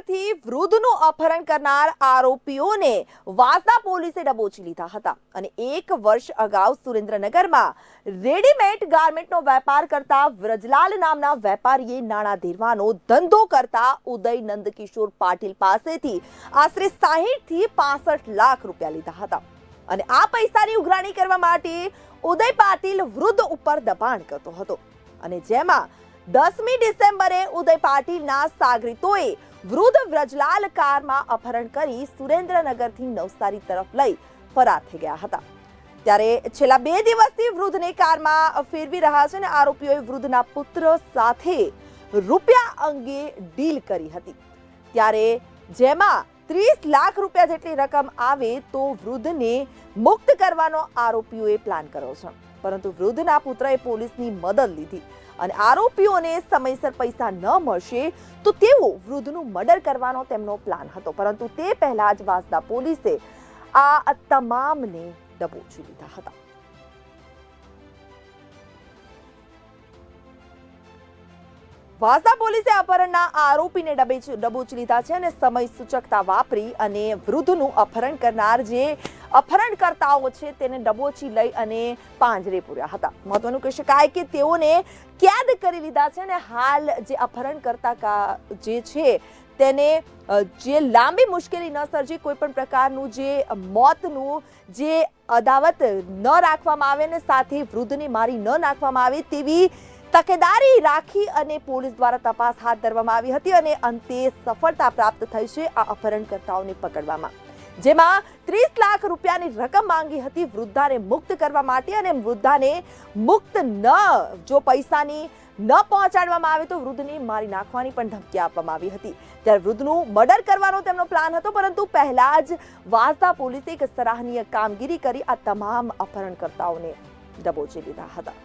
થી વૃદ્ધનું અપહરણ કરનાર આરોપીઓને વાસદા પોલીસે દબોચી લીધા હતા. અને એક વર્ષ અગાઉ સુરેન્દ્રનગરમાં રેડીમેડ ગાર્મેન્ટનો વેપાર કરતા વ્રજલાલ નામના વેપારીએ નાણાં ધીરવાનો ધંધો કરતા ઉદય નંદકિશોર પાટીલ પાસેથી આશરે સાહીઠથી પાસઠ લાખ રૂપિયા લીધા હતા. અને આ પૈસાની ઉઘરાણી કરવા માટે ઉદય પાટીલ વૃદ્ધ ઉપર દબાણ કરતો હતો. અને જેમાં દસમી ડિસેમ્બરે ઉદય પાટીલના સાગરીતોએ વૃદ્ધ વ્રજલાલ કારમાં અપહરણ કરી સુરેન્દ્રનગરથી નવસારી તરફ લઈ ફરાર થઈ ગયા હતા. ત્યારે છેલ્લા બે દિવસથી વૃદ્ધને કારમાં ફેરવી રહ્યા છે અને આરોપીઓએ વૃદ્ધના પુત્ર સાથે રૂપિયા અંગે ડીલ કરી હતી. ત્યારે જેમાં ત્રીસ લાખ રૂપિયા જેટલી રકમ આવે તો વૃદ્ધને મુક્ત કરવાનો આરોપીઓએ પ્લાન કર્યો છે. પરંતુ વૃદ્ધના પુત્રએ પોલીસની મદદ લીધી. અને આરોપીઓને સમયસર પૈસા ન મળશે તો તેઓ વૃદ્ધનું મર્ડર કરવાનો તેમનો પ્લાન હતો. પરંતુ તે પહેલા જ વાસદા પોલીસે આ તમામને દબોચી લીધા હતા. વાસદા પોલીસે અપહરણના આરોપીને ડબોચી લીધા છે અને સમય સૂચકતા વાપરી અને વૃદ્ધનું અપહરણ કરનાર જે અપહરણકર્તાઓ છે તેને ડબોચી લઈ અને પાંજરે પૂર્યા હતા. મહત્વનું કહી શકાય કે તેઓને કેદ કરી લીધા છે અને હાલ જે અપહરણકર્તા જે છે તેને જે લાંબી મુશ્કેલી ન સર્જી કોઈ પણ પ્રકારનું જે મોતનું જે અદાવત ન રાખવામાં આવે અને સાથે વૃદ્ધને મારી ન નાખવામાં આવે તેવી તકેદારી રાખી અને પોલીસ દ્વારા તપાસ હાથ ધરવામાં આવી હતી અને અંતે સફળતા પ્રાપ્ત થઈ છે આ અપહરણકર્તાઓને પકડવામાં. જેમાં ત્રીસ લાખ રૂપિયાની રકમ માંગી હતી વૃદ્ધાને મુક્ત કરવા માટે અને વૃદ્ધાને મુક્ત ન, જો પૈસાની ન પહોંચાડવામાં આવે તો વૃદ્ધને મારી નાખવાની પણ ધમકી આપવામાં આવી હતી. ત્યારે વૃદ્ધનું મર્ડર કરવાનો તેમનો પ્લાન હતો, પરંતુ પહેલા જ વાસદા પોલીસે એક સરાહનીય કામગીરી કરી આ તમામ અપહરણકર્તાઓને દબોચી લીધા હતા.